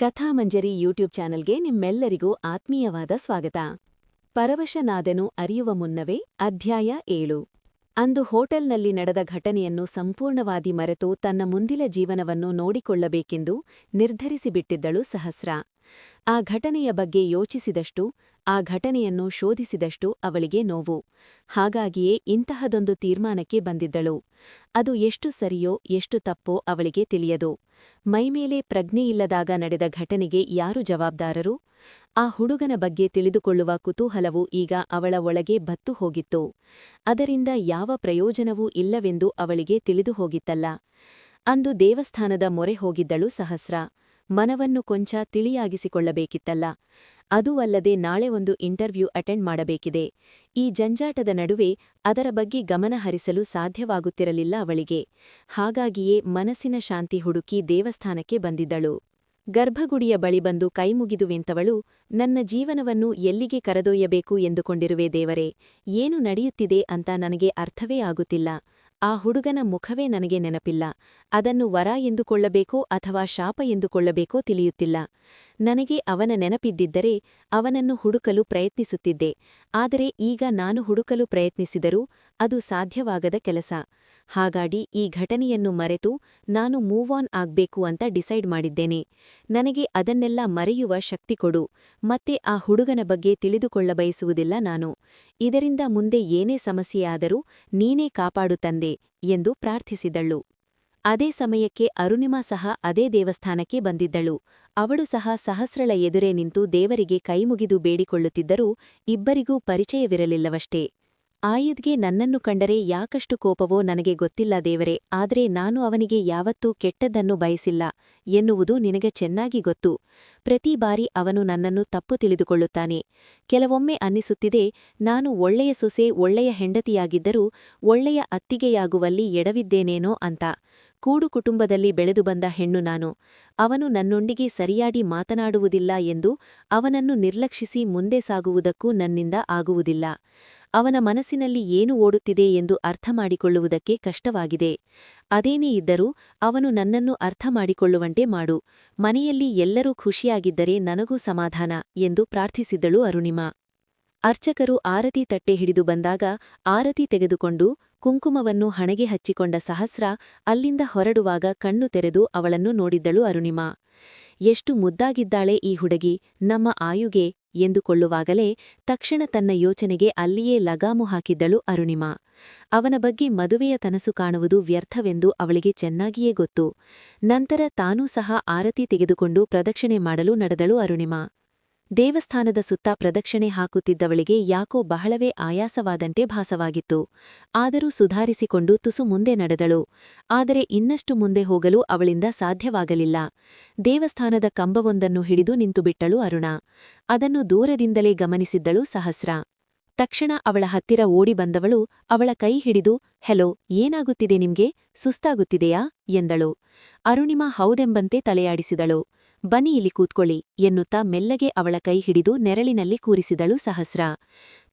Kathamanjari YouTube ಚಾನೆಲ್ಗೆ ನಿಮ್ಮೆಲ್ಲರಿಗೂ ಆತ್ಮೀಯವಾದ ಸ್ವಾಗತ. ಪರವಶನಾದೆನು ಅರಿಯುವ ಮುನ್ನವೇ ಅಧ್ಯಾಯ ಏಳು. ಅಂದು ಹೋಟೆಲ್ನಲ್ಲಿ ನಡೆದ ಘಟನೆಯನ್ನು ಸಂಪೂರ್ಣವಾಗಿ ಮರೆತು ತನ್ನ ಮುಂದಿನ ಜೀವನವನ್ನು ನೋಡಿಕೊಳ್ಳಬೇಕೆಂದು ನಿರ್ಧರಿಸಿಬಿಟ್ಟಿದ್ದಳು ಸಹಸ್ರ. ಆ ಘಟನೆಯ ಬಗ್ಗೆ ಯೋಚಿಸಿದಷ್ಟು, ಆ ಘಟನೆಯನ್ನು ಶೋಧಿಸಿದಷ್ಟು ಅವಳಿಗೆ ನೋವು. ಹಾಗಾಗಿಯೇ ಇಂತಹದೊಂದು ತೀರ್ಮಾನಕ್ಕೆ ಬಂದಿದ್ದಳು. ಅದು ಎಷ್ಟು ಸರಿಯೋ, ಎಷ್ಟು ತಪ್ಪೋ ಅವಳಿಗೆ ತಿಳಿಯದು. ಮೈಮೇಲೆ ಪ್ರಜ್ಞೆಯಿಲ್ಲದಾಗ ನಡೆದ ಘಟನೆಗೆ ಯಾರು ಜವಾಬ್ದಾರರು? ಆ ಹುಡುಗನ ಬಗ್ಗೆ ತಿಳಿದುಕೊಳ್ಳುವ ಕುತೂಹಲವು ಈಗ ಅವಳ ಒಳಗೆ ಬತ್ತು ಹೋಗಿತ್ತು. ಅದರಿಂದ ಯಾವ ಪ್ರಯೋಜನವೂ ಇಲ್ಲವೆಂದು ಅವಳಿಗೆ ತಿಳಿದು ಹೋಗಿತ್ತಲ್ಲ. ಅಂದು ದೇವಸ್ಥಾನದ ಮೊರೆ ಹೋಗಿದ್ದಳು ಸಹಸ್ರ. ಮನವನ್ನು ಕೊಂಚ ತಿಳಿಯಾಗಿಸಿಕೊಳ್ಳಬೇಕಿತ್ತಲ್ಲ. ಅದೂ ಅಲ್ಲದೆ ನಾಳೆ ಒಂದು ಇಂಟರ್ವ್ಯೂ ಅಟೆಂಡ್ ಮಾಡಬೇಕಿದೆ. ಈ ಜಂಜಾಟದ ನಡುವೆ ಅದರ ಬಗ್ಗೆ ಗಮನ ಹರಿಸಲು ಸಾಧ್ಯವಾಗುತ್ತಿರಲಿಲ್ಲ ಅವಳಿಗೆ. ಹಾಗಾಗಿಯೇ ಮನಸ್ಸಿನ ಶಾಂತಿ ಹುಡುಕಿ ದೇವಸ್ಥಾನಕ್ಕೆ ಬಂದಿದ್ದಳು. ಗರ್ಭಗುಡಿಯ ಬಳಿ ಬಂದು ಕೈಮುಗಿದುವೆಂತವಳು ನನ್ನ ಜೀವನವನ್ನು ಎಲ್ಲಿಗೆ ಕರೆದೊಯ್ಯಬೇಕು ಎಂದುಕೊಂಡಿರುವೆ ದೇವರೇ, ಏನು ನಡೆಯುತ್ತಿದೆ ಅಂತ ನನಗೆ ಅರ್ಥವೇ ಆಗುತ್ತಿಲ್ಲ. ಆ ಹುಡುಗನ ಮುಖವೇ ನನಗೆ ನೆನಪಿಲ್ಲ. ಅದನ್ನು ವರ ಎಂದುಕೊಳ್ಳಬೇಕೋ ಅಥವಾ ಶಾಪ ಎಂದುಕೊಳ್ಳಬೇಕೋ ತಿಳಿಯುತ್ತಿಲ್ಲ. ನನಗೆ ಅವನ ನೆನಪಿದ್ದಿದ್ದರೆ ಅವನನ್ನು ಹುಡುಕಲು ಪ್ರಯತ್ನಿಸುತ್ತಿದ್ದೆ. ಆದರೆ ಈಗ ನಾನು ಹುಡುಕಲು ಪ್ರಯತ್ನಿಸಿದರೂ ಅದು ಸಾಧ್ಯವಾಗದ ಕೆಲಸ. ಹಾಗಾಗಿ ಈ ಘಟನೆಯನ್ನು ಮರೆತು ನಾನು ಮೂವ್ ಆನ್ ಆಗ್ಬೇಕು ಅಂತ ಡಿಸೈಡ್ ಮಾಡಿದ್ದೇನೆ. ನನಗೆ ಅದನ್ನೆಲ್ಲ ಮರೆಯುವ ಶಕ್ತಿ ಕೊಡು. ಮತ್ತೆ ಆ ಹುಡುಗನ ಬಗ್ಗೆ ತಿಳಿದುಕೊಳ್ಳಬಯಸುವುದಿಲ್ಲ ನಾನು. ಇದರಿಂದ ಮುಂದೆ ಏನೇ ಸಮಸ್ಯೆಯಾದರೂ ನೀನೇ ಕಾಪಾಡು ತಂದೆ ಎಂದು ಪ್ರಾರ್ಥಿಸಿದಳು. ಅದೇ ಸಮಯಕ್ಕೆ ಅರುಣಿಮಾ ಸಹ ಅದೇ ದೇವಸ್ಥಾನಕ್ಕೆ ಬಂದಿದ್ದಳು. ಅವಳು ಸಹ ಸಹಸ್ರಳ ಎದುರೇ ನಿಂತು ದೇವರಿಗೆ ಕೈಮುಗಿದು ಬೇಡಿಕೊಳ್ಳುತ್ತಿದ್ದರೂ ಇಬ್ಬರಿಗೂ ಪರಿಚಯವಿರಲಿಲ್ಲವಷ್ಟೇ. ಆಯುಧ್ಗೆ ನನ್ನನ್ನು ಕಂಡರೆ ಯಾಕಷ್ಟು ಕೋಪವೋ ನನಗೆ ಗೊತ್ತಿಲ್ಲ ದೇವರೇ, ಆದರೆ ನಾನು ಅವನಿಗೆ ಯಾವತ್ತೂ ಕೆಟ್ಟದ್ದನ್ನು ಬಯಸಿಲ್ಲ ಎನ್ನುವುದು ನಿನಗೆ ಚೆನ್ನಾಗಿ ಗೊತ್ತು. ಪ್ರತಿ ಬಾರಿ ಅವನು ನನ್ನನ್ನು ತಪ್ಪು ತಿಳಿದುಕೊಳ್ಳುತ್ತಾನೆ. ಕೆಲವೊಮ್ಮೆ ಅನ್ನಿಸುತ್ತಿದೆ, ನಾನು ಒಳ್ಳೆಯ ಸೊಸೆ, ಒಳ್ಳೆಯ ಹೆಂಡತಿಯಾಗಿದ್ದರೂ ಒಳ್ಳೆಯ ಅತ್ತಿಗೆಯಾಗುವಲ್ಲಿ ಎಡವಿದ್ದೇನೇನೋ ಅಂತ. ಕೂಡು ಕುಟುಂಬದಲ್ಲಿ ಬೆಳೆದು ಬಂದ ಹೆಣ್ಣು ನಾನು. ಅವನು ನನ್ನೊಂದಿಗೆ ಸರಿಯಾಡಿ ಮಾತನಾಡುವುದಿಲ್ಲ ಎಂದು ಅವನನ್ನು ನಿರ್ಲಕ್ಷಿಸಿ ಮುಂದೆ ಸಾಗುವುದಕ್ಕೂ ನನ್ನಿಂದ ಆಗುವುದಿಲ್ಲ. ಅವನ ಮನಸ್ಸಿನಲ್ಲಿ ಏನು ಓಡುತ್ತಿದೆ ಎಂದು ಅರ್ಥ ಮಾಡಿಕೊಳ್ಳುವುದಕ್ಕೆ ಕಷ್ಟವಾಗಿದೆ. ಅದೇನೇ ಇದ್ದರೂ ಅವನು ನನ್ನನ್ನು ಅರ್ಥ ಮಾಡಿಕೊಳ್ಳುವಂತೆ ಮಾಡು. ಮನೆಯಲ್ಲಿ ಎಲ್ಲರೂ ಖುಷಿಯಾಗಿದ್ದರೆ ನನಗೂ ಸಮಾಧಾನ ಎಂದು ಪ್ರಾರ್ಥಿಸಿದ್ದಳು ಅರುಣಿಮಾ. ಅರ್ಚಕರು ಆರತಿ ತಟ್ಟೆ ಹಿಡಿದು ಬಂದಾಗ ಆರತಿ ತೆಗೆದುಕೊಂಡು ಕುಂಕುಮವನ್ನು ಹಣೆಗೆ ಹಚ್ಚಿಕೊಂಡ ಸಹಸ್ರ ಅಲ್ಲಿಂದ ಹೊರಡುವಾಗ ಕಣ್ಣು ತೆರೆದು ಅವಳನ್ನು ನೋಡಿದ್ದಳು ಅರುಣಿಮಾ. ಎಷ್ಟು ಮುದ್ದಾಗಿದ್ದಾಳೆ ಈ ಹುಡುಗಿ, ನಮ್ಮ ಆಯುಗೆ ಎಂದುಕೊಳ್ಳುವಾಗಲೇ ತಕ್ಷಣ ತನ್ನ ಯೋಚನೆಗೆ ಅಲ್ಲಿಯೇ ಲಗಾಮು ಹಾಕಿದ್ದಳು ಅರುಣಿಮಾ. ಅವನ ಬಗ್ಗೆ ಮದುವೆಯ ತನಸು ಕಾಣುವುದು ವ್ಯರ್ಥವೆಂದು ಅವಳಿಗೆ ಚೆನ್ನಾಗಿಯೇ ಗೊತ್ತು. ನಂತರ ತಾನೂ ಸಹ ಆರತಿ ತೆಗೆದುಕೊಂಡು ಪ್ರದಕ್ಷಿಣೆ ಮಾಡಲು ನಡೆದಳು ಅರುಣಿಮಾ. ದೇವಸ್ಥಾನದ ಸುತ್ತ ಪ್ರದಕ್ಷಿಣೆ ಹಾಕುತ್ತಿದ್ದವಳಿಗೆ ಯಾಕೋ ಬಹಳವೇ ಆಯಾಸವಾದಂತೆ ಭಾಸವಾಗಿತ್ತು. ಆದರೂ ಸುಧಾರಿಸಿಕೊಂಡು ತುಸು ಮುಂದೆ ನಡೆದಳು. ಆದರೆ ಇನ್ನಷ್ಟು ಮುಂದೆ ಹೋಗಲು ಅವಳಿಂದ ಸಾಧ್ಯವಾಗಲಿಲ್ಲ. ದೇವಸ್ಥಾನದ ಕಂಬವೊಂದನ್ನು ಹಿಡಿದು ನಿಂತುಬಿಟ್ಟಳು ಅರುಣ. ಅದನ್ನು ದೂರದಿಂದಲೇ ಗಮನಿಸಿದ್ದಳು ಸಹಸ್ರ. ತಕ್ಷಣ ಅವಳ ಹತ್ತಿರ ಓಡಿ ಬಂದವಳು ಅವಳ ಕೈ ಹಿಡಿದು, ಹೆಲೋ, ಏನಾಗುತ್ತಿದೆ ನಿಮ್ಗೆ? ಸುಸ್ತಾಗುತ್ತಿದೆಯಾ? ಎಂದಳು. ಅರುಣಿಮಾ ಹೌದೆಂಬಂತೆ ತಲೆಯಾಡಿಸಿದಳು. ಬನ್ನಿ ಇಲ್ಲಿ ಕೂತ್ಕೊಳ್ಳಿ ಎನ್ನುತ್ತಾ ಮೆಲ್ಲಗೆ ಅವಳ ಕೈ ಹಿಡಿದು ನೆರಳಿನಲ್ಲಿ ಕೂರಿಸಿದಳು ಸಹಸ್ರ.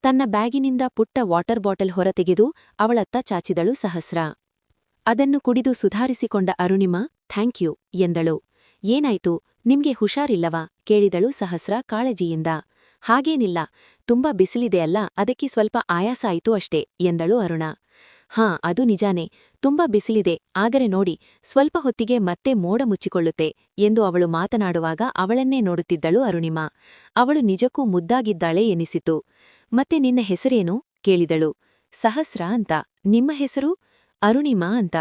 ತನ್ನ ಬ್ಯಾಗಿನಿಂದ ಪುಟ್ಟ ವಾಟರ್ ಬಾಟಲ್ ಹೊರತೆಗೆದು ಅವಳತ್ತ ಚಾಚಿದಳು ಸಹಸ್ರ. ಅದನ್ನು ಕುಡಿದು ಸುಧಾರಿಸಿಕೊಂಡ ಅರುಣಿಮಾ, ಥ್ಯಾಂಕ್ ಯು, ಎಂದಳು. ಏನಾಯ್ತು, ನಿಮ್ಗೆ ಹುಷಾರಿಲ್ಲವಾ, ಕೇಳಿದಳು ಸಹಸ್ರ ಕಾಳಜಿಯಿಂದ. ಹಾಗೇನಿಲ್ಲ, ತುಂಬಾ ಬಿಸಿಲಿದೆಯಲ್ಲ ಅದಕ್ಕೆ ಸ್ವಲ್ಪ ಆಯಾಸ ಆಯಿತು ಅಷ್ಟೇ, ಎಂದಳು ಅರುಣ. ಹಾಂ, ಅದು ನಿಜಾನೇ. ತುಂಬಾ ಬಿಸಿಲಿದೆ. ಆಗರೆ ನೋಡಿ, ಸ್ವಲ್ಪ ಹೊತ್ತಿಗೆ ಮತ್ತೆ ಮೋಡ ಮುಚ್ಚಿಕೊಳ್ಳುತ್ತೆ ಎಂದು ಅವಳು ಮಾತನಾಡುವಾಗ ಅವಳನ್ನೇ ನೋಡುತ್ತಿದ್ದಳು ಅರುಣಿಮಾ. ಅವಳು ನಿಜಕ್ಕೂ ಮುದ್ದಾಗಿದ್ದಾಳೆ ಎನಿಸಿತು. ಮತ್ತೆ ನಿನ್ನ ಹೆಸರೇನು? ಕೇಳಿದಳು. ಸಹಸ್ರ ಅಂತ. ನಿಮ್ಮ ಹೆಸರು? ಅರುಣಿಮಾ ಅಂತ.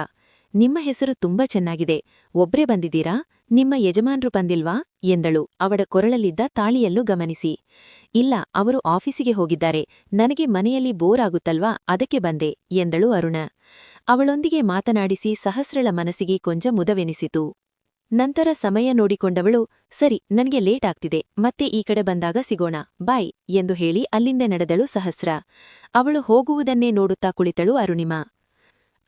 ನಿಮ್ಮ ಹೆಸರು ತುಂಬಾ ಚೆನ್ನಾಗಿದೆ. ಒಬ್ರೇ ಬಂದಿದ್ದೀರಾ? ನಿಮ್ಮ ಯಜಮಾನ್ರು ಬಂದಿಲ್ವಾ? ಎಂದಳು. ಅವಳ ಕೊರಳಲ್ಲಿದ್ದ ತಾಳಿಯಲ್ಲೂ ಗಮನಿಸಿ. ಇಲ್ಲ, ಅವರು ಆಫೀಸಿಗೆ ಹೋಗಿದ್ದಾರೆ. ನನಗೆ ಮನೆಯಲ್ಲಿ ಬೋರ್ ಆಗುತ್ತಲ್ವಾ? ಅದಕ್ಕೆ ಬಂದೆ, ಎಂದಳು ಅರುಣ. ಅವಳೊಂದಿಗೆ ಮಾತನಾಡಿಸಿ ಸಹಸ್ರಳ ಮನಸ್ಸಿಗೆ ಕೊಂಚ ಮುದವೆನಿಸಿತು. ನಂತರ ಸಮಯ ನೋಡಿಕೊಂಡವಳು, ಸರಿ, ನನಗೆ ಲೇಟ್ ಆಗ್ತಿದೆ, ಮತ್ತೆ ಈ ಕಡೆ ಬಂದಾಗ ಸಿಗೋಣ, ಬಾಯ್, ಎಂದು ಹೇಳಿ ಅಲ್ಲಿಂದ ನಡೆದಳು ಸಹಸ್ರ. ಅವಳು ಹೋಗುವುದನ್ನೇ ನೋಡುತ್ತಾ ಕುಳಿತಳು ಅರುಣಿಮಾ.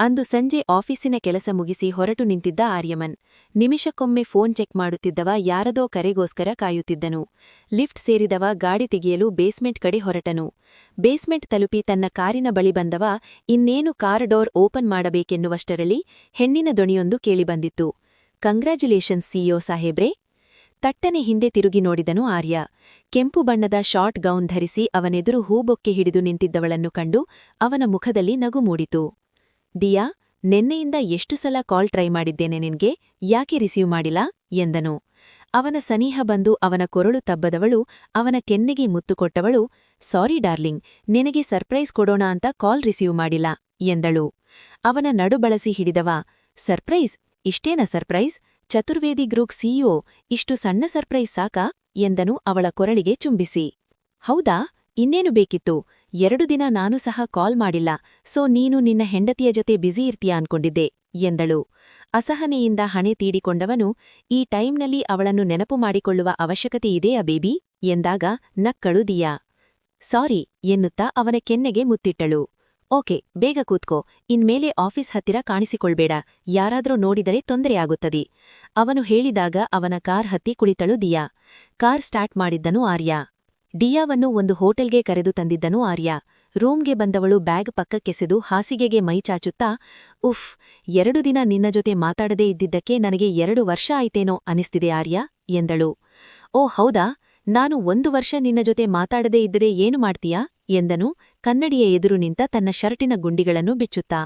ಅಂದು ಸಂಜೆ ಆಫೀಸಿನ ಕೆಲಸ ಮುಗಿಸಿ ಹೊರಟು ನಿಂತಿದ್ದ ಆರ್ಯಮನ್. ನಿಮಿಷಕ್ಕೊಮ್ಮೆ ಫೋನ್ ಚೆಕ್ ಮಾಡುತ್ತಿದ್ದವ ಯಾರದೋ ಕರೆಗೋಸ್ಕರ ಕಾಯುತ್ತಿದ್ದನು. ಲಿಫ್ಟ್ ಸೇರಿದವ ಗಾಡಿ ತೆಗೆಯಲು ಬೇಸ್ಮೆಂಟ್ ಕಡೆ ಹೊರಟನು. ಬೇಸ್ಮೆಂಟ್ ತಲುಪಿ ತನ್ನ ಕಾರಿನ ಬಳಿ ಬಂದವ, ಇನ್ನೇನು ಕಾರ್ ಡೋರ್ ಓಪನ್ ಮಾಡಬೇಕೆನ್ನುವಷ್ಟರಲ್ಲಿ ಹೆಣ್ಣಿನ ದೊಣಿಯೊಂದು ಕೇಳಿಬಂದಿತ್ತು. ಕಂಗ್ರ್ಯಾಚುಲೇಷನ್ಸ್ ಸಿಇಒ ಸಾಹೇಬ್ರೆ! ತಟ್ಟನೆ ಹಿಂದೆ ತಿರುಗಿ ನೋಡಿದನು ಆರ್ಯ. ಕೆಂಪು ಬಣ್ಣದ ಶಾರ್ಟ್ ಗೌನ್ ಧರಿಸಿ ಅವನೆದುರು ಹೂಬೊಕ್ಕೆ ಹಿಡಿದು ನಿಂತಿದ್ದವಳನ್ನು ಕಂಡು ಅವನ ಮುಖದಲ್ಲಿ ನಗು ಮೂಡಿತು. ದಿಯಾ, ನೆನ್ನೆಯಿಂದ ಎಷ್ಟು ಸಲ ಕಾಲ್ ಟ್ರೈ ಮಾಡಿದ್ದೇನೆ ನಿನ್ಗೆ, ಯಾಕೆ ರಿಸೀವ್ ಮಾಡಿಲ್ಲ? ಎಂದನು. ಅವನ ಸನಿಹ ಬಂದು ಅವನ ಕೊರಳು ತಬ್ಬದವಳು, ಅವನ ಕೆನ್ನೆಗೆ ಮುತ್ತು ಕೊಟ್ಟವಳು, ಸಾರಿ ಡಾರ್ಲಿಂಗ್, ನಿನಗೆ ಸರ್ಪ್ರೈಸ್ ಕೊಡೋಣ ಅಂತ ಕಾಲ್ ರಿಸೀವ್ ಮಾಡಿಲ್ಲ, ಎಂದಳು. ಅವನ ನಡು ಬಳಸಿ ಹಿಡಿದವ, ಸರ್ಪ್ರೈಸ್? ಇಷ್ಟೇನ ಸರ್ಪ್ರೈಸ್? ಚತುರ್ವೇದಿ ಗ್ರೂಪ್ ಸಿಇಒ ಇಷ್ಟು ಸಣ್ಣ ಸರ್ಪ್ರೈಸ್ ಸಾಕಾ? ಎಂದನು ಅವಳ ಕೊರಳಿಗೆ ಚುಂಬಿಸಿ. ಹೌದಾ? ಇನ್ನೇನು ಬೇಕಿತ್ತು? ಎರಡು ದಿನ ನಾನು ಸಹ ಕಾಲ್ ಮಾಡಿಲ್ಲ, ಸೊ ನೀನು ನಿನ್ನ ಹೆಂಡತಿಯ ಜೊತೆ ಬ್ಯುಸಿ ಇರ್ತೀಯ ಅನ್ಕೊಂಡಿದ್ದೆ, ಎಂದಳು. ಅಸಹನೆಯಿಂದ ಹಣೆ ತೀಡಿಕೊಂಡವನು, ಈ ಟೈಮ್ನಲ್ಲಿ ಅವಳನ್ನು ನೆನಪು ಮಾಡಿಕೊಳ್ಳುವ ಅವಶ್ಯಕತೆ ಇದೆಯಾ ಬೇಬಿ, ಎಂದಾಗ ನಕ್ಕಳು ದಿಯಾ. ಸಾರಿ, ಎನ್ನುತ್ತಾ ಅವನ ಕೆನ್ನೆಗೆ ಮುತ್ತಿಟ್ಟಳು. ಓಕೆ, ಬೇಗ ಕೂತ್ಕೋ, ಇನ್ಮೇಲೆ ಆಫೀಸ್ ಹತ್ತಿರ ಕಾಣಿಸಿಕೊಳ್ಬೇಡ, ಯಾರಾದ್ರೂ ನೋಡಿದರೆ ತೊಂದರೆಯಾಗುತ್ತದೆ, ಅವನು ಹೇಳಿದಾಗ ಅವನ ಕಾರ್ ಹತ್ತಿ ಕುಳಿತಳು ದಿಯಾ. ಕಾರ್ ಸ್ಟಾರ್ಟ್ ಮಾಡಿದ್ದನು ಆರ್ಯ. ಡಿಯಾವನ್ನು ಒಂದು ಹೋಟೆಲ್ಗೆ ಕರೆದು ತಂದಿದ್ದನು ಆರ್ಯ. ರೂಮ್ಗೆ ಬಂದವಳು ಬ್ಯಾಗ್ ಪಕ್ಕಕ್ಕೆಸೆದು ಹಾಸಿಗೆಗೆ ಮೈ ಚಾಚುತ್ತಾ, ಉಫ್, ಎರಡು ದಿನ ನಿನ್ನ ಜೊತೆ ಮಾತಾಡದೇ ಇದ್ದಿದ್ದಕ್ಕೆ ನನಗೆ ಎರಡು ವರ್ಷ ಆಯ್ತೇನೋ ಅನಿಸ್ತಿದೆ ಆರ್ಯ, ಎಂದಳು. ಓ, ಹೌದಾ? ನಾನು ಒಂದು ವರ್ಷ ನಿನ್ನ ಜೊತೆ ಮಾತಾಡದೇ ಇದ್ದರೆ ಏನು ಮಾಡ್ತೀಯಾ? ಎಂದನು, ಕನ್ನಡಿಯ ಎದುರು ನಿಂತ ತನ್ನ ಶರ್ಟಿನ ಗುಂಡಿಗಳನ್ನು ಬಿಚ್ಚುತ್ತಾ.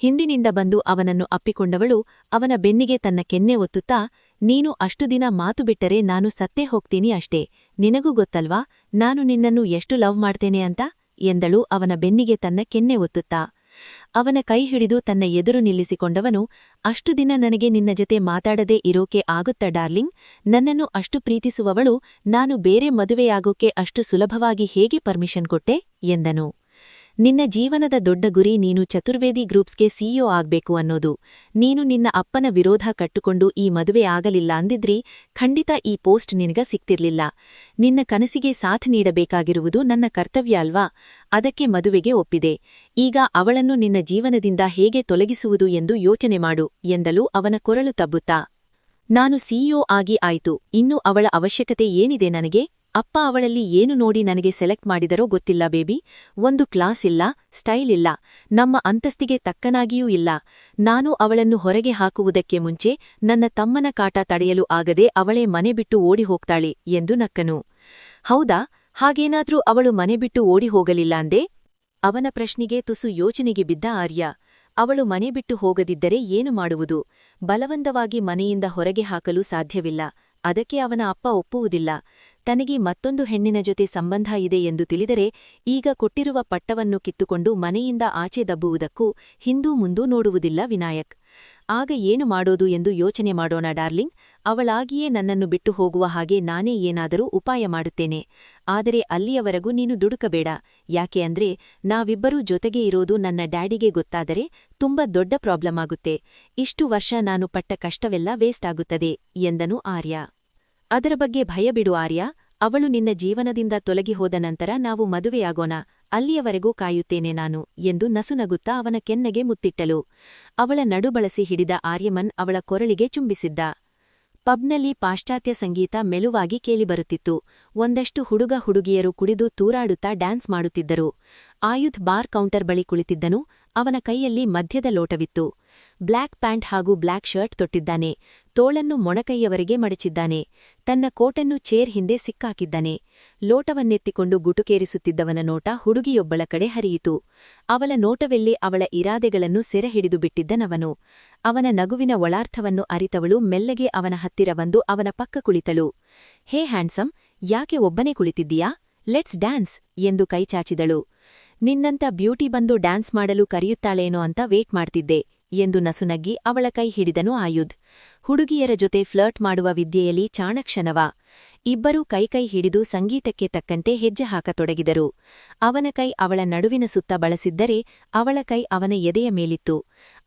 ಹಿಂದಿನಿಂದ ಬಂದು ಅವನನ್ನು ಅಪ್ಪಿಕೊಂಡವಳು ಅವನ ಬೆನ್ನಿಗೆ ತನ್ನ ಕೆನ್ನೆ ಒತ್ತುತ್ತಾ, ನೀನು ಅಷ್ಟು ದಿನ ಮಾತು ಬಿಟ್ಟರೆ ನಾನು ಸತ್ತೇ ಹೋಗ್ತೀನಿ ಅಷ್ಟೇ. ನಿನಗೂ ಗೊತ್ತಲ್ವಾ? ನಾನು ನಿನ್ನನ್ನು ಎಷ್ಟು ಲವ್ ಮಾಡ್ತೇನೆ ಅಂತ? ಎಂದಳು ಅವನ ಬೆನ್ನಿಗೆ ತನ್ನ ಕೆನ್ನೆ ಒತ್ತುತ್ತಾ. ಅವನ ಕೈ ಹಿಡಿದು ತನ್ನ ಎದುರು ನಿಲ್ಲಿಸಿಕೊಂಡವನು, ಅಷ್ಟು ದಿನ ನನಗೆ ನಿನ್ನ ಜೊತೆ ಮಾತಾಡದೇ ಇರೋಕೆ ಆಗುತ್ತಾ ಡಾರ್ಲಿಂಗ್? ನನ್ನನ್ನು ಅಷ್ಟು ಪ್ರೀತಿಸುವವಳು, ನಾನು ಬೇರೆ ಮದುವೆಯಾಗೋಕೆ ಅಷ್ಟು ಸುಲಭವಾಗಿ ಹೇಗೆ ಪರ್ಮಿಷನ್ ಕೊಟ್ಟೆ? ಎಂದನು. ನಿನ್ನ ಜೀವನದ ದೊಡ್ಡ ಗುರಿ ನೀನು ಚತುರ್ವೇದಿ ಗ್ರೂಪ್ಸ್ಗೆ ಸಿಇಒ ಆಗ್ಬೇಕು ಅನ್ನೋದು. ನೀನು ನಿನ್ನ ಅಪ್ಪನ ವಿರೋಧ ಕಟ್ಟುಕೊಂಡು ಈ ಮದುವೆ ಆಗಲಿಲ್ಲ ಅಂದಿದ್ರಿ, ಖಂಡಿತ ಈ ಪೋಸ್ಟ್ ನಿನಗ ಸಿಕ್ತಿರ್ಲಿಲ್ಲ. ನಿನ್ನ ಕನಸಿಗೆ ಸಾಥ್ ನೀಡಬೇಕಾಗಿರುವುದು ನನ್ನ ಕರ್ತವ್ಯ ಅಲ್ವಾ? ಅದಕ್ಕೆ ಮದುವೆಗೆ ಒಪ್ಪಿದೆ. ಈಗ ಅವಳನ್ನು ನಿನ್ನ ಜೀವನದಿಂದ ಹೇಗೆ ತೊಲಗಿಸುವುದು ಎಂದು ಯೋಚನೆ ಮಾಡು, ಎಂದಲು ಅವನ ಕೊರಳು ತಬ್ಬುತ್ತಾ. ನಾನು ಸಿಇಒ ಆಗಿ ಆಯ್ತು, ಇನ್ನು ಅವಳ ಅವಶ್ಯಕತೆ ಏನಿದೆ ನನಗೆ? ಅಪ್ಪ ಅವಳಲ್ಲಿ ಏನು ನೋಡಿ ನನಗೆ ಸೆಲೆಕ್ಟ್ ಮಾಡಿದರೋ ಗೊತ್ತಿಲ್ಲ, ಬೇಬಿ. ಒಂದು ಕ್ಲಾಸ್ ಇಲ್ಲ, ಸ್ಟೈಲ್ ಇಲ್ಲ. ನಮ್ಮ ಅಂತಸ್ತಿಗೆ ತಕ್ಕನಾಗಿಯೂ ಇಲ್ಲ. ನಾನು ಅವಳನ್ನು ಹೊರಗೆ ಹಾಕುವುದಕ್ಕೆ ಮುಂಚೆ ನನ್ನ ತಮ್ಮನ ಕಾಟ ತಡೆಯಲು ಆಗದೆ ಅವಳೇ ಮನೆ ಬಿಟ್ಟು ಓಡಿ ಹೋಗ್ತಾಳೆ ಎಂದು ನಕ್ಕನು. ಹೌದಾ? ಹಾಗೇನಾದ್ರೂ ಅವಳು ಮನೆ ಬಿಟ್ಟು ಓಡಿ ಹೋಗಲಿಲ್ಲ ಅಂದೆ? ಅವನ ಪ್ರಶ್ನೆಗೆ ತುಸು ಯೋಚನೆಗೆ ಬಿದ್ದ ಆರ್ಯ. ಅವಳು ಮನೆ ಬಿಟ್ಟು ಹೋಗದಿದ್ದರೆ ಏನು ಮಾಡುವುದು? ಬಲವಂತವಾಗಿ ಮನೆಯಿಂದ ಹೊರಗೆ ಹಾಕಲು ಸಾಧ್ಯವಿಲ್ಲ. ಅದಕ್ಕೆ ಅವನ ಅಪ್ಪ ಒಪ್ಪುವುದಿಲ್ಲ. ತನಗೆ ಮತ್ತೊಂದು ಹೆಣ್ಣಿನ ಜೊತೆ ಸಂಬಂಧ ಇದೆ ಎಂದು ತಿಳಿದರೆ ಈಗ ಕೊಟ್ಟಿರುವ ಪಟ್ಟವನ್ನು ಕಿತ್ತುಕೊಂಡು ಮನೆಯಿಂದ ಆಚೆ ದಬ್ಬುವುದಕ್ಕೂ ಹಿಂದೂ ಮುಂದೂ ನೋಡುವುದಿಲ್ಲ ವಿನಾಯಕ್. ಆಗ ಏನು ಮಾಡೋದು ಎಂದು ಯೋಚನೆ ಮಾಡೋಣ ಡಾರ್ಲಿಂಗ್. ಅವಳಾಗಿಯೇ ನನ್ನನ್ನು ಬಿಟ್ಟು ಹೋಗುವ ಹಾಗೆ ನಾನೇ ಏನಾದರೂ ಉಪಾಯ ಮಾಡುತ್ತೇನೆ. ಆದರೆ ಅಲ್ಲಿಯವರೆಗೂ ನೀನು ದುಡುಕಬೇಡ. ಯಾಕೆ ಅಂದ್ರೆ ನಾವಿಬ್ಬರೂ ಜೊತೆಗೆ ಇರೋದು ನನ್ನ ಡ್ಯಾಡಿಗೆ ಗೊತ್ತಾದರೆ ತುಂಬ ದೊಡ್ಡ ಪ್ರಾಬ್ಲಮ್ ಆಗುತ್ತೆ. ಇಷ್ಟು ವರ್ಷ ನಾನು ಪಟ್ಟ ಕಷ್ಟವೆಲ್ಲ ವೇಸ್ಟ್ ಆಗುತ್ತದೆ ಎಂದನು ಆರ್ಯ. ಅದರ ಬಗ್ಗೆ ಭಯ ಬಿಡು ಆರ್ಯ, ಅವಳು ನಿನ್ನ ಜೀವನದಿಂದ ತೊಲಗಿ ಹೋದ ನಂತರ ನಾವು ಮದುವೆಯಾಗೋಣ, ಅಲ್ಲಿಯವರೆಗೂ ಕಾಯುತ್ತೇನೆ ನಾನು ಎಂದು ನಸುನಗುತ್ತಾ ಅವನ ಕೆನ್ನೆಗೆ ಮುತ್ತಿಟ್ಟಲು ಅವಳ ನಡು ಬಳಸಿ ಹಿಡಿದ ಆರ್ಯಮನ್ ಅವಳ ಕೊರಳಿಗೆ ಚುಂಬಿಸಿದ್ದ. ಪಬ್ನಲ್ಲಿ ಪಾಶ್ಚಾತ್ಯ ಸಂಗೀತ ಮೆಲುವಾಗಿ ಕೇಳಿಬರುತ್ತಿತ್ತು. ಒಂದಷ್ಟು ಹುಡುಗ ಹುಡುಗಿಯರು ಕುಡಿದು ತೂರಾಡುತ್ತಾ ಡ್ಯಾನ್ಸ್ ಮಾಡುತ್ತಿದ್ದರು. ಆಯುಧ್ ಬಾರ್ ಕೌಂಟರ್ ಬಳಿ ಕುಳಿತಿದ್ದನು, ಅವನ ಕೈಯಲ್ಲಿ ಮಧ್ಯದ ಲೋಟವಿತ್ತು. ಬ್ಲ್ಯಾಕ್ ಪ್ಯಾಂಟ್ ಹಾಗೂ ಬ್ಲ್ಯಾಕ್ ಶರ್ಟ್ ತೊಟ್ಟಿದ್ದಾನೆ. ತೋಳನ್ನು ಮೊಣಕೈಯವರೆಗೆ ಮಡಚಿದ್ದಾನೆ. ತನ್ನ ಕೋಟನ್ನು ಚೇರ್ ಹಿಂದೆ ಸಿಕ್ಕಾಕಿದ್ದಾನೆ. ಲೋಟವನ್ನೆತ್ತಿಕೊಂಡು ಗುಟುಕೇರಿಸುತ್ತಿದ್ದವನ ನೋಟ ಹುಡುಗಿಯೊಬ್ಬಳ ಕಡೆ ಹರಿಯಿತು. ಅವಳ ನೋಟವೆಲ್ಲಿ ಅವಳ ಇರಾದೆಗಳನ್ನು ಸೆರೆ ಹಿಡಿದು ಬಿಟ್ಟಿದ್ದನವನು. ಅವನ ನಗುವಿನ ಒಳಾರ್ಥವನ್ನು ಅರಿತವಳು ಮೆಲ್ಲಗೆ ಅವನ ಹತ್ತಿರ ಬಂದು ಅವನ ಪಕ್ಕ ಕುಳಿತಳು. ಹೇ ಹ್ಯಾಂಡ್ಸಮ್, ಯಾಕೆ ಒಬ್ಬನೇ ಕುಳಿತಿದ್ದೀಯಾ? ಲೆಟ್ಸ್ ಡ್ಯಾನ್ಸ್ ಎಂದು ಕೈಚಾಚಿದಳು ನಿನ್ನಂತ ಬ್ಯೂಟಿ ಬಂದು ಡ್ಯಾನ್ಸ್ ಮಾಡಲು ಕರೆಯುತ್ತಾಳೇನೋ ಅಂತ ವೇಟ್ ಮಾಡ್ತಿದ್ದೆ. ಎಂದು ನಸುನಗ್ಗಿ ಅವಳ ಕೈ ಹಿಡಿದನು ಆಯುಧ್. ಹುಡುಗಿಯರ ಜೊತೆ ಫ್ಲರ್ಟ್ ಮಾಡುವ ವಿದ್ಯೆಯಲ್ಲಿ ಚಾಣಕ್ಷಣವ. ಇಬ್ಬರೂ ಕೈಕೈ ಹಿಡಿದು ಸಂಗೀತಕ್ಕೆ ತಕ್ಕಂತೆ ಹೆಜ್ಜೆ ಹಾಕತೊಡಗಿದರು. ಅವನ ಕೈ ಅವಳ ನಡುವಿನ ಸುತ್ತ ಬಳಸಿದ್ದರೆ ಅವಳ ಕೈ ಅವನ ಎದೆಯ ಮೇಲಿತ್ತು.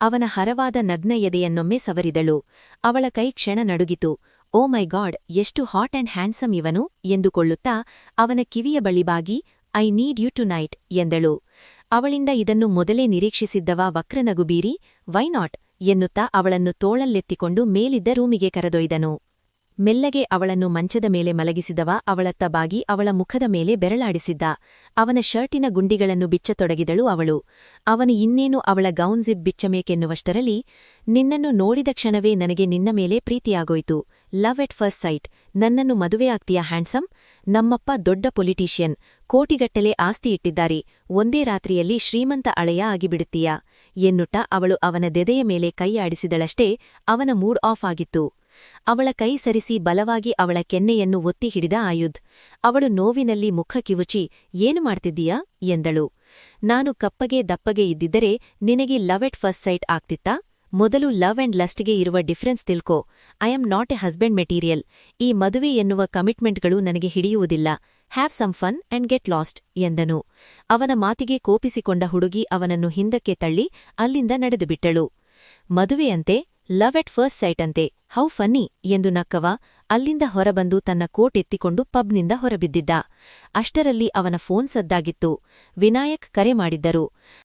ಅವನ ಹರವಾದ ನಗ್ನ ಎದೆಯನ್ನೊಮ್ಮೆ ಸವರಿದಳು. ಅವಳ ಕೈ ಕ್ಷಣ ನಡುಗಿತು. ಓ ಮೈ ಗಾಡ್, ಎಷ್ಟು ಹಾಟ್ ಅಂಡ್ ಹ್ಯಾಂಡ್ಸಮ್ ಇವನು, ಎಂದುಕೊಳ್ಳುತ್ತಾ ಅವನ ಕಿವಿಯ ಬಳಿ ಬಾಗಿ I need you tonight ಎಂದಳು. ಅವಳಿಂದ ಇದನ್ನು ಮೊದಲೇ ನಿರೀಕ್ಷಿಸಿದ್ದವ ವಕ್ರನಗುಬೀರಿ, ವೈ ನಾಟ್? ಎನ್ನುತ್ತಾ ಅವಳನ್ನು ತೋಳಲ್ಲೆತ್ತಿಕೊಂಡು ಮೇಲಿದ್ದ ರೂಮಿಗೆ ಕರೆದೊಯ್ದನು. ಮೆಲ್ಲಗೆ ಅವಳನ್ನು ಮಂಚದ ಮೇಲೆ ಮಲಗಿಸಿದವ ಅವಳತ್ತ ಬಾಗಿ ಅವಳ ಮುಖದ ಮೇಲೆ ಬೆರಳಾಡಿಸಿದ್ದ. ಅವನ ಶರ್ಟಿನ ಗುಂಡಿಗಳನ್ನು ಬಿಚ್ಚತೊಡಗಿದಳು ಅವಳು. ಅವನು ಇನ್ನೇನು ಅವಳ ಗೌನ್ ಬಿಚ್ಚಬೇಕೆನ್ನುವಷ್ಟರಲ್ಲಿ, ನಿನ್ನನ್ನು ನೋಡಿದ ಕ್ಷಣವೇ ನನಗೆ ನಿನ್ನ ಮೇಲೆ ಪ್ರೀತಿಯಾಗೋಯ್ತು. Love at first sight. ನನ್ನನ್ನು ಮದುವೆಯಾಗ್ತೀಯ ಹ್ಯಾಂಡ್ಸಮ್? ನಮ್ಮಪ್ಪ ದೊಡ್ಡ ಪೊಲಿಟೀಷಿಯನ್. ಕೋಟಿಗಟ್ಟಲೆ ಆಸ್ತಿ ಇಟ್ಟಿದ್ದಾರೆ. ಒಂದೇ ರಾತ್ರಿಯಲ್ಲಿ ಶ್ರೀಮಂತ ಅಳೆಯ ಆಗಿಬಿಡುತ್ತೀಯ? ಎನ್ನುಟ್ಟ ಅವಳು ಅವನ ದೆದೆಯ ಮೇಲೆ ಕೈ ಆಡಿಸಿದಳಷ್ಟೇ ಅವನ ಮೂಡ್ ಆಫ್ ಆಗಿತ್ತು. ಅವಳ ಕೈ ಸರಿಸಿ ಬಲವಾಗಿ ಅವಳ ಕೆನ್ನೆಯನ್ನು ಒತ್ತಿ ಹಿಡಿದ ಆಯುಧ್. ಅವಳು ನೋವಿನಲ್ಲಿ ಮುಖ ಕಿವುಚಿ, ಏನು ಮಾಡ್ತಿದ್ದೀಯಾ? ಎಂದಳು. ನಾನು ಕಪ್ಪಗೆ ದಪ್ಪಗೆ ಇದ್ದಿದ್ದರೆ ನಿನಗೆ ಲವ್ ಎಟ್ ಫಸ್ಟ್ ಸೈಟ್ ಆಗ್ತಿತ್ತಾ? ಮೊದಲು ಲವ್ ಅಂಡ್ ಲಸ್ಟ್ಗೆ ಇರುವ ಡಿಫರೆನ್ಸ್ ತಿಳ್ಕೋ. I am not a husband material. ಈ ಮದುವೆ ಎನ್ನುವ ಕಮಿಟ್ಮೆಂಟ್ಗಳು ನನಗೆ ಹಿಡಿಯುವುದಿಲ್ಲ. Have some fun and get lost ಎಂದನು. ಅವನ ಮಾತಿಗೆ ಕೋಪಿಸಿಕೊಂಡ ಹುಡುಗಿ ಅವನನ್ನು ಹಿಂದಕ್ಕೆ ತಳ್ಳಿ ಅಲ್ಲಿಂದ ನಡೆದುಬಿಟ್ಟಳು. ಮದುವೆಯಂತೆ ಲವ್ ಎಟ್ ಫಸ್ಟ್ ಸೈಟ್ ಅಂತೆ ಹೌ ಫನ್ನಿ ಎಂದು ನಕ್ಕವ ಅಲ್ಲಿಂದ ಹೊರಬಂದು ತನ್ನ ಕೋಟ್ ಎತ್ತಿಕೊಂಡು ಪಬ್ನಿಂದ ಹೊರಬಿದ್ದಿದ್ದ. ಅಷ್ಟರಲ್ಲಿ ಅವನ ಫೋನ್ ಸದ್ದಾಗಿತ್ತು. ವಿನಾಯಕ್ ಕರೆ ಮಾಡಿದ್ದರು.